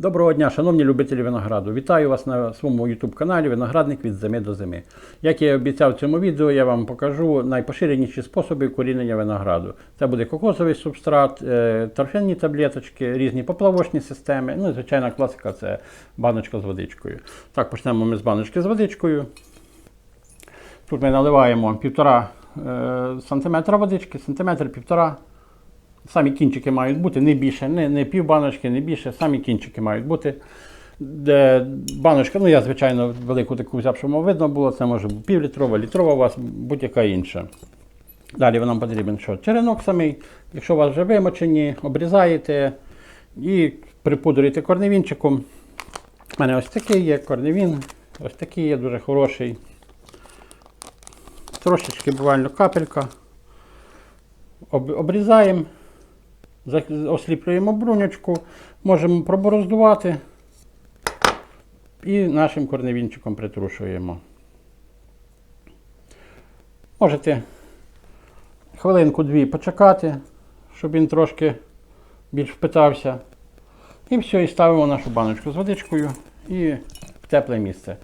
Доброго дня, шановні любителі винограду. Вітаю вас на своєму YouTube каналі Виноградник від зими до зими. Як я і обіцяв в цьому відео, я вам покажу найпоширеніші способи корінення винограду. Це буде кокосовий субстрат, е, торфяні таблеточки, різні поплавочні системи. Ну і звичайна класика це баночка з водичкою. Так, почнемо ми з баночки з водичкою. Тут ми наливаємо 1,5 см водички, сантиметр півтора. Самі кінчики мають бути не більше, не, не пів баночки, не більше, самі кінчики мають бути. Де баночка, ну я, звичайно, велику таку взяв, щоб видно було, це може бути півлітрова, літрова у вас, будь-яка інша. Далі вам потрібен що? Черенок самий. Якщо у вас вже вимочені, обрізаєте і припудрюєте корневінчиком. У мене ось такий є корневін, ось такий є дуже хороший. Трошечки буквально капелька. Об- обрізаємо, осліплюємо бруньочку, можемо пробороздувати і нашим корневінчиком притрушуємо. Можете хвилинку-дві почекати, щоб він трошки більш впитався. І все, і ставимо нашу баночку з водичкою і в тепле місце.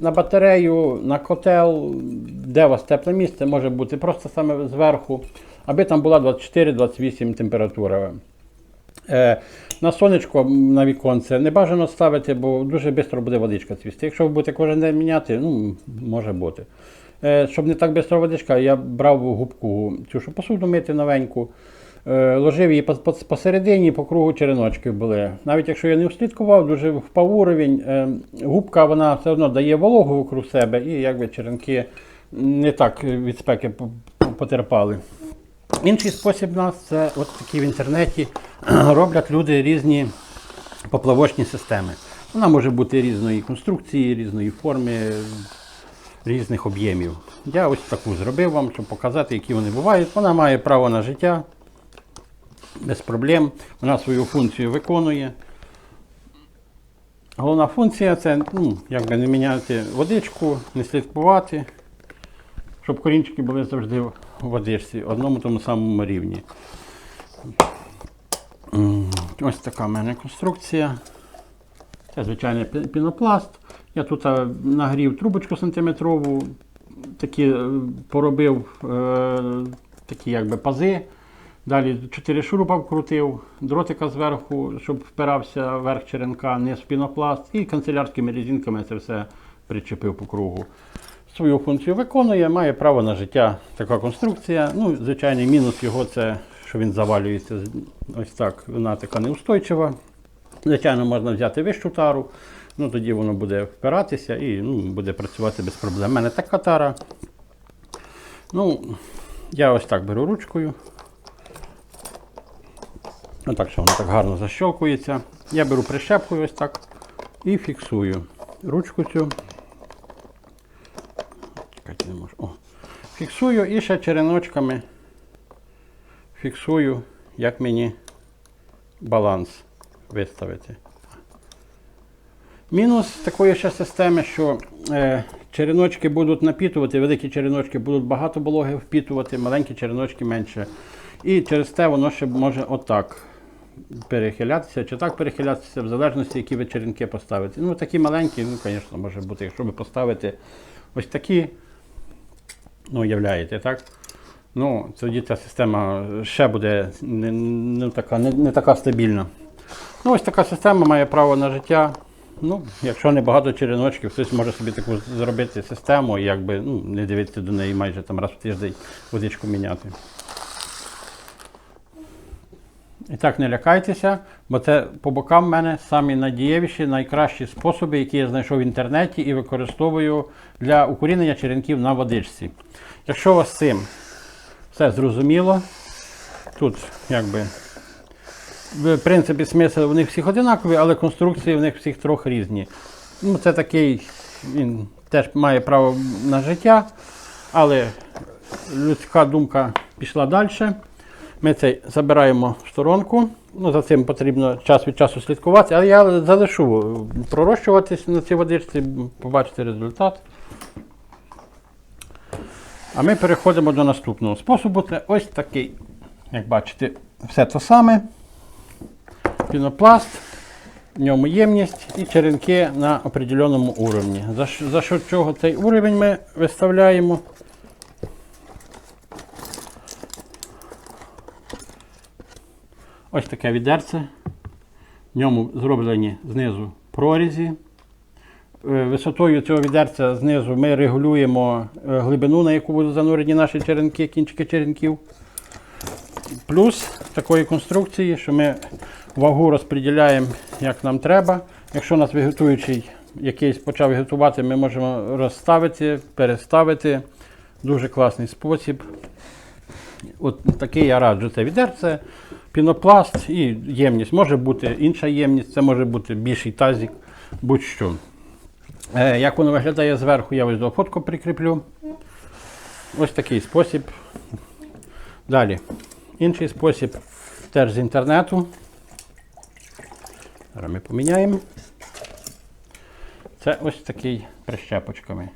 На батарею, на котел, де у вас тепле місце, може бути просто саме зверху, аби там була 24-28 температура. Е, на сонечко на віконце не бажано ставити, бо дуже швидко буде водичка цвісти. Якщо ви будете кожен день міняти, ну, може бути. Е, щоб не так швидко водичка, я брав губку цю, що посуду мити новеньку. Е, Ложив її пос- пос- посередині, по кругу череночки були. Навіть якщо я не услідкував, дуже впав уровень, губка вона все одно дає вологу вокруг себе і якби черенки не так від спеки по- по- потерпали. Інший спосіб нас це от такі в інтернеті роблять люди різні поплавочні системи. Вона може бути різної конструкції, різної форми, різних об'ємів. Я ось таку зробив вам, щоб показати, які вони бувають. Вона має право на життя без проблем. Вона свою функцію виконує. Головна функція це ну, якби не міняти водичку, не слідкувати, щоб корінчики були завжди в водичці, одному тому самому рівні. Ось така в мене конструкція. Це звичайний пінопласт. Я тут е, нагрів трубочку сантиметрову, такі е, поробив е, такі якби пази. Далі 4 шурупа вкрутив, дротика зверху, щоб впирався верх черенка, низ в пінопласт, і канцелярськими резинками це все причепив по кругу. Свою функцію виконує, має право на життя така конструкція. Ну, звичайний мінус його це, що він завалюється ось так, вона така неустойчива. Звичайно, можна взяти вищу тару, ну тоді воно буде впиратися і ну, буде працювати без проблем. У мене така тара. Ну, я ось так беру ручкою. Отак, що воно так гарно защелкується. Я беру прищепкою ось так і фіксую ручку цю. Чекайте, не можу. О. Фіксую і ще череночками фіксую, як мені баланс виставити. Мінус такої ще системи, що е, череночки будуть напітувати, великі череночки будуть багато вологи впітувати, маленькі череночки менше. І через те воно ще може отак перехилятися, чи так перехилятися, в залежності, які ви черенки поставите. Ну, такі маленькі, ну, звісно, може бути, якщо ви поставите ось такі, ну, уявляєте, так? Ну, тоді ця система ще буде не, не, така, не, не така стабільна. Ну, ось така система має право на життя. Ну, якщо не багато череночків, хтось може собі таку зробити систему і якби ну, не дивитися до неї майже там раз в тиждень водичку міняти. І так не лякайтеся, бо це по бокам в мене самі надієвіші, найкращі способи, які я знайшов в інтернеті і використовую для укорінення черенків на водичці. Якщо у вас цим все зрозуміло, тут якби в принципі смисл у них всіх одинаковий, але конструкції в них всіх трохи різні. Ну, це такий, він теж має право на життя, але людська думка пішла далі. Ми цей забираємо сторонку. Ну, за цим потрібно час від часу слідкувати, але я залишу пророщуватись на цій водичці, побачите результат. А ми переходимо до наступного способу. Це ось такий, як бачите, все те саме. Пінопласт. в ньому ємність і черенки на определеному уровні. За, що- за що чого цей уровень ми виставляємо? Ось таке відерце. В ньому зроблені знизу прорізі. Е, Висотою цього відерця знизу ми регулюємо е, глибину, на яку будуть занурені наші черенки, кінчики черенків. Плюс такої конструкції, що ми вагу розподіляємо як нам треба. Якщо у нас вегетуючий якийсь почав вегетувати, ми можемо розставити, переставити. Дуже класний спосіб. От такий я раджу. Це відерце, пінопласт і ємність. Може бути інша ємність, це може бути більший тазик, будь-що. Е, як воно виглядає зверху, я ось до фотку прикріплю. Ось такий спосіб. Далі. Інший спосіб теж з інтернету. Зараз ми поміняємо. Це ось такий прищепочками.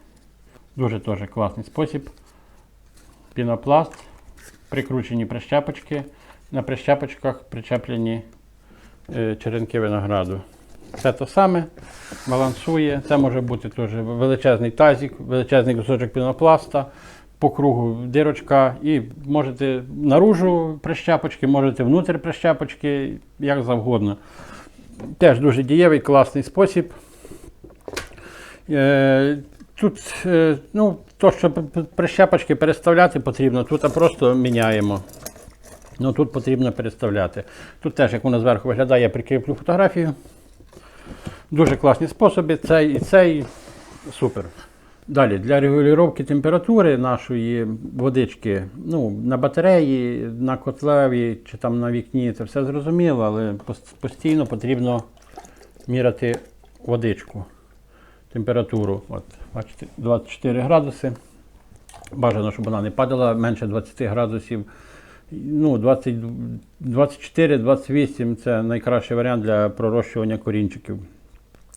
Дуже теж класний спосіб. Пінопласт, прикручені прищепочки. На прищепочках причеплені е, черенки винограду. Це те саме, балансує. Це може бути теж величезний тазик, величезний кусочок пінопласта, по кругу дирочка. І можете наружу прищепочки, можете внутрі прищепочки, як завгодно. Теж дуже дієвий, класний спосіб. Е, Тут, е, ну, то, що прищепочки переставляти потрібно, тут просто міняємо. Ну тут потрібно переставляти. Тут теж, як воно зверху виглядає, я прикріплю фотографію. Дуже класні способи. Цей і цей супер. Далі, для регулювання температури нашої водички, ну, на батареї, на котлеві чи там на вікні, це все зрозуміло, але постійно потрібно міряти водичку, температуру. От, бачите, 24 градуси. Бажано, щоб вона не падала менше 20 градусів. Ну, 24-28 це найкращий варіант для пророщування корінчиків.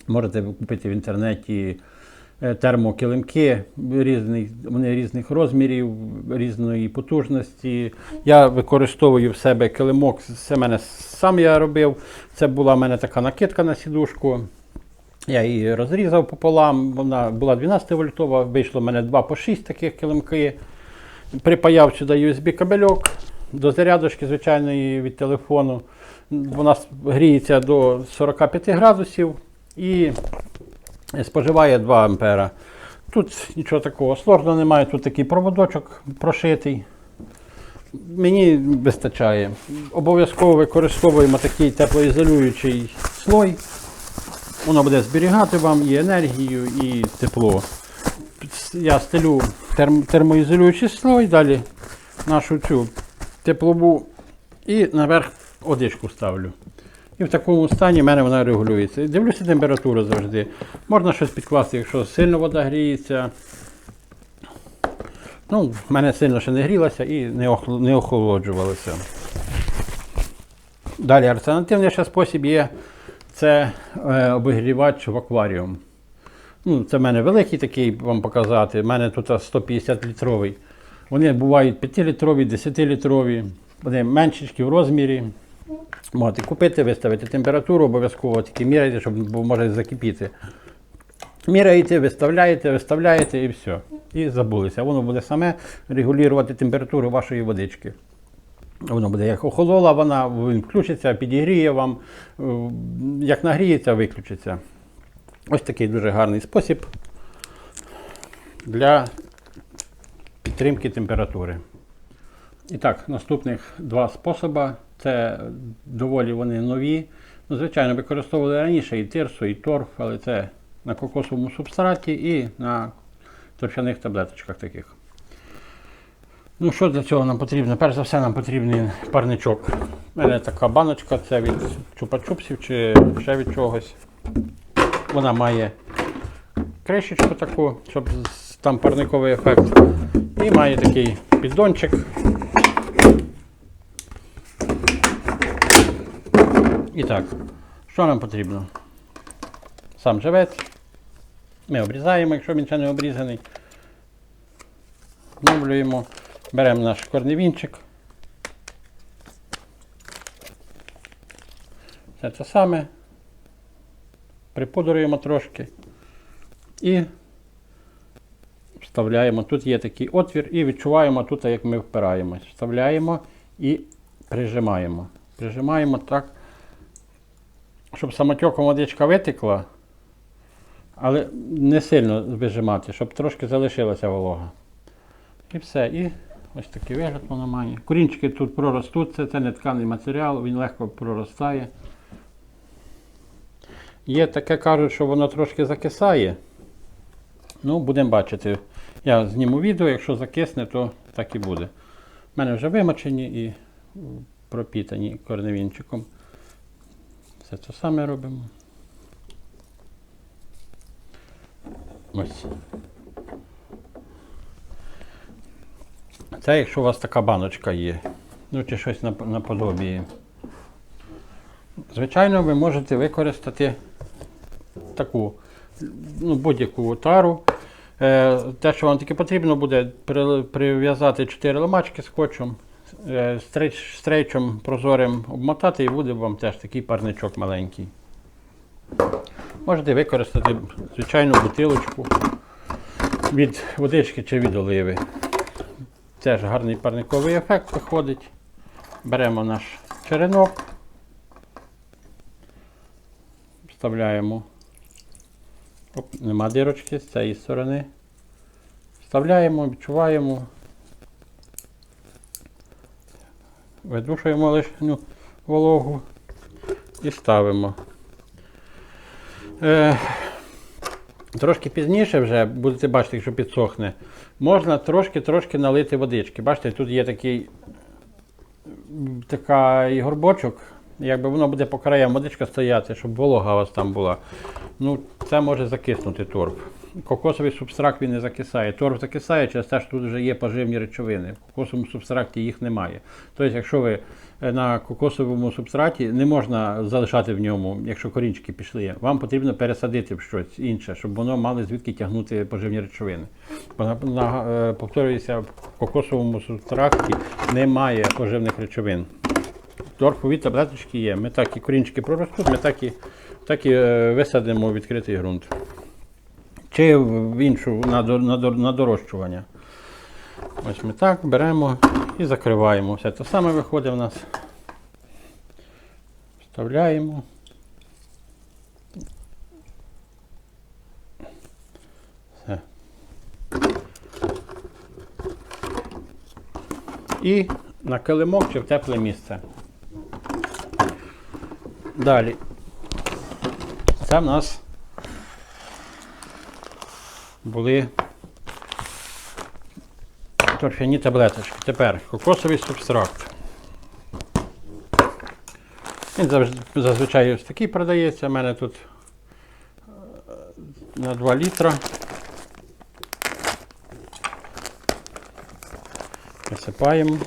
Можете купити в інтернеті е, термокилимки, різних, вони різних розмірів, різної потужності. Я використовую в себе килимок, це мене сам я робив. Це була в мене така накидка на сідушку. Я її розрізав пополам, вона була 12 вольтова, вийшло в мене 2 по 6 таких килимки. Припаяв сюди USB-кабельок до зарядочки звичайної від телефону. Вона гріється до 45 градусів і споживає 2 ампера. Тут нічого такого сложного немає, тут такий проводочок прошитий. Мені вистачає. Обов'язково використовуємо такий теплоізолюючий слой. Воно буде зберігати вам і енергію, і тепло. Я стелю терм- термоізолюючий слой, далі нашу цю теплову і наверх водичку ставлю. І в такому стані в мене вона регулюється. Дивлюся температуру завжди. Можна щось підкласти, якщо сильно вода гріється. Ну, в мене сильно ще не грілася і не охолоджувалася. Далі альтернативний ще спосіб є це е, обігрівач в акваріум. Ну, це в мене великий такий вам показати. У мене тут 150 літровий. Вони бувають 5-літрові, 10-літрові, вони меншечки в розмірі. Можете купити, виставити температуру, обов'язково тільки міряйте, щоб може закипіти. Міряєте, виставляєте, виставляєте і все. І забулися. Воно буде саме регулювати температуру вашої водички. Воно буде як охолола вона, включиться, підігріє вам. Е, Як нагріється, виключиться. Ось такий дуже гарний спосіб для підтримки температури. І так, наступних два способи. Це доволі вони нові. Ну, звичайно, використовували раніше і тирсу, і торф, але це на кокосовому субстраті і на торфяних таблеточках таких. Ну, що для цього нам потрібно? Перш за все, нам потрібен парничок. У мене така баночка, це від чупа-чупсів чи ще від чогось. Вона має кришечку таку, щоб там парниковий ефект. І має такий піддончик. І так, що нам потрібно? Сам живець. Ми обрізаємо, якщо він ще не обрізаний. Вновлюємо, беремо наш корневінчик. Це те саме. припудруємо трошки і вставляємо. Тут є такий отвір і відчуваємо тут, як ми впираємось. Вставляємо і прижимаємо. Прижимаємо так, щоб самотеком водичка витекла, але не сильно вижимати, щоб трошки залишилася волога. І все. І ось такий вигляд воно має. Корінчики тут проростуть, це, це не тканий матеріал, він легко проростає. Є таке кажуть, що воно трошки закисає. Ну, будемо бачити. Я зніму відео, якщо закисне, то так і буде. У мене вже вимочені і пропітані корневінчиком. Все це саме робимо. Ось. Це якщо у вас така баночка є. Ну чи щось нап- наподобіє. Звичайно, ви можете використати таку ну, будь-яку тару. Е, те, що вам тільки потрібно буде прив'язати 4 ламачки скотчем, е, стрейчем прозорим обмотати і буде вам теж такий парничок маленький. Можете використати звичайну бутилочку від водички чи від оливи. Теж гарний парниковий ефект виходить. Беремо наш черенок, вставляємо. Оп, нема дирочки з цієї сторони. Вставляємо, відчуваємо. Видушуємо лишню вологу і ставимо. Е, трошки пізніше вже, будете бачити, якщо підсохне, можна трошки-трошки налити водички. Бачите, тут є такий така горбочок, якби воно буде по краям водичка стояти, щоб волога у вас там була. Ну, це може закиснути торф. Кокосовий субстракт він не закисає. Торф закисає через те, що тут вже є поживні речовини. В кокосовому субстракті їх немає. Тобто, якщо ви е, на кокосовому субстраті не можна залишати в ньому, якщо корінчики пішли, вам потрібно пересадити в щось інше, щоб воно мало звідки тягнути поживні речовини. Бо, е, повторююся, в кокосовому субстракті немає поживних речовин. Торфові таблеточки є. Ми так і корінчики проростуть, ми так і, так і е, висадимо у відкритий ґрунт. Чи в іншу на, на, на дорощування. Ось ми так беремо і закриваємо. Все те саме виходить у нас. Вставляємо. Все. І на килимок чи в тепле місце. Далі. Це в нас були торфяні таблеточки. Тепер кокосовий субстракт. Він завжди, зазвичай ось такий продається. У мене тут е, на 2 літра. Висипаємо.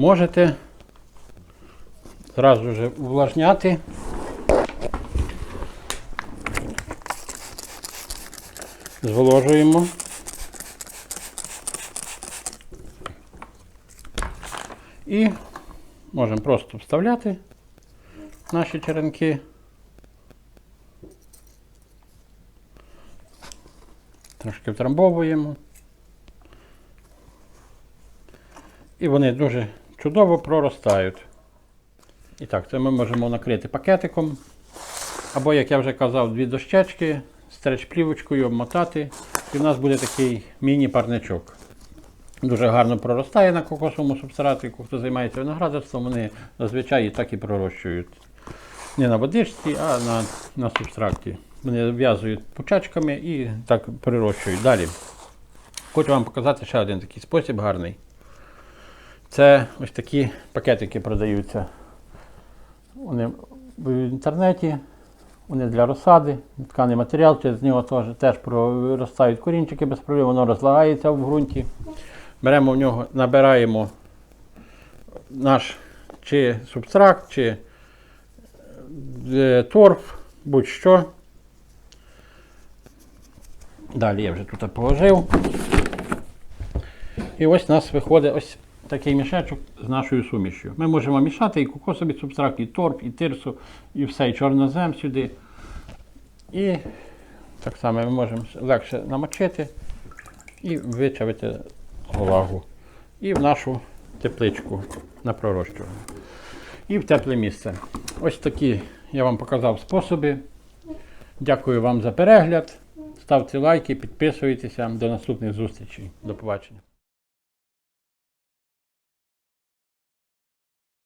Можете зразу вже увлажняти. Зволожуємо. І можемо просто вставляти наші черенки. Трошки втрамбовуємо. І вони дуже чудово проростають. І так, це ми можемо накрити пакетиком. Або, як я вже казав, дві дощечки, стреч-плівочкою обмотати. І в нас буде такий міні-парничок. Дуже гарно проростає на кокосовому субстраті. Хто займається виноградарством, вони зазвичай і так і пророщують. Не на водичці, а на, на субстракті. Вони в'язують пучачками і так прирощують. Далі. Хочу вам показати ще один такий спосіб гарний. Це ось такі пакетики продаються. Вони в інтернеті, вони для розсади, тканий матеріал, через нього теж, теж проростають корінчики без проблем, воно розлагається в ґрунті. Беремо в нього, набираємо наш чи субстракт, чи е, торф, будь-що. Далі я вже тут положив. І ось у нас виходить ось такий мішечок з нашою сумішю. Ми можемо мішати і кокосовий субстракт, і торф, і тирсу, і все, і чорнозем сюди. І так само ми можемо легше намочити і вичавити влагу. І в нашу тепличку на пророщування. І в тепле місце. Ось такі я вам показав способи. Дякую вам за перегляд. Ставте лайки, підписуйтеся. До наступних зустрічей. До побачення.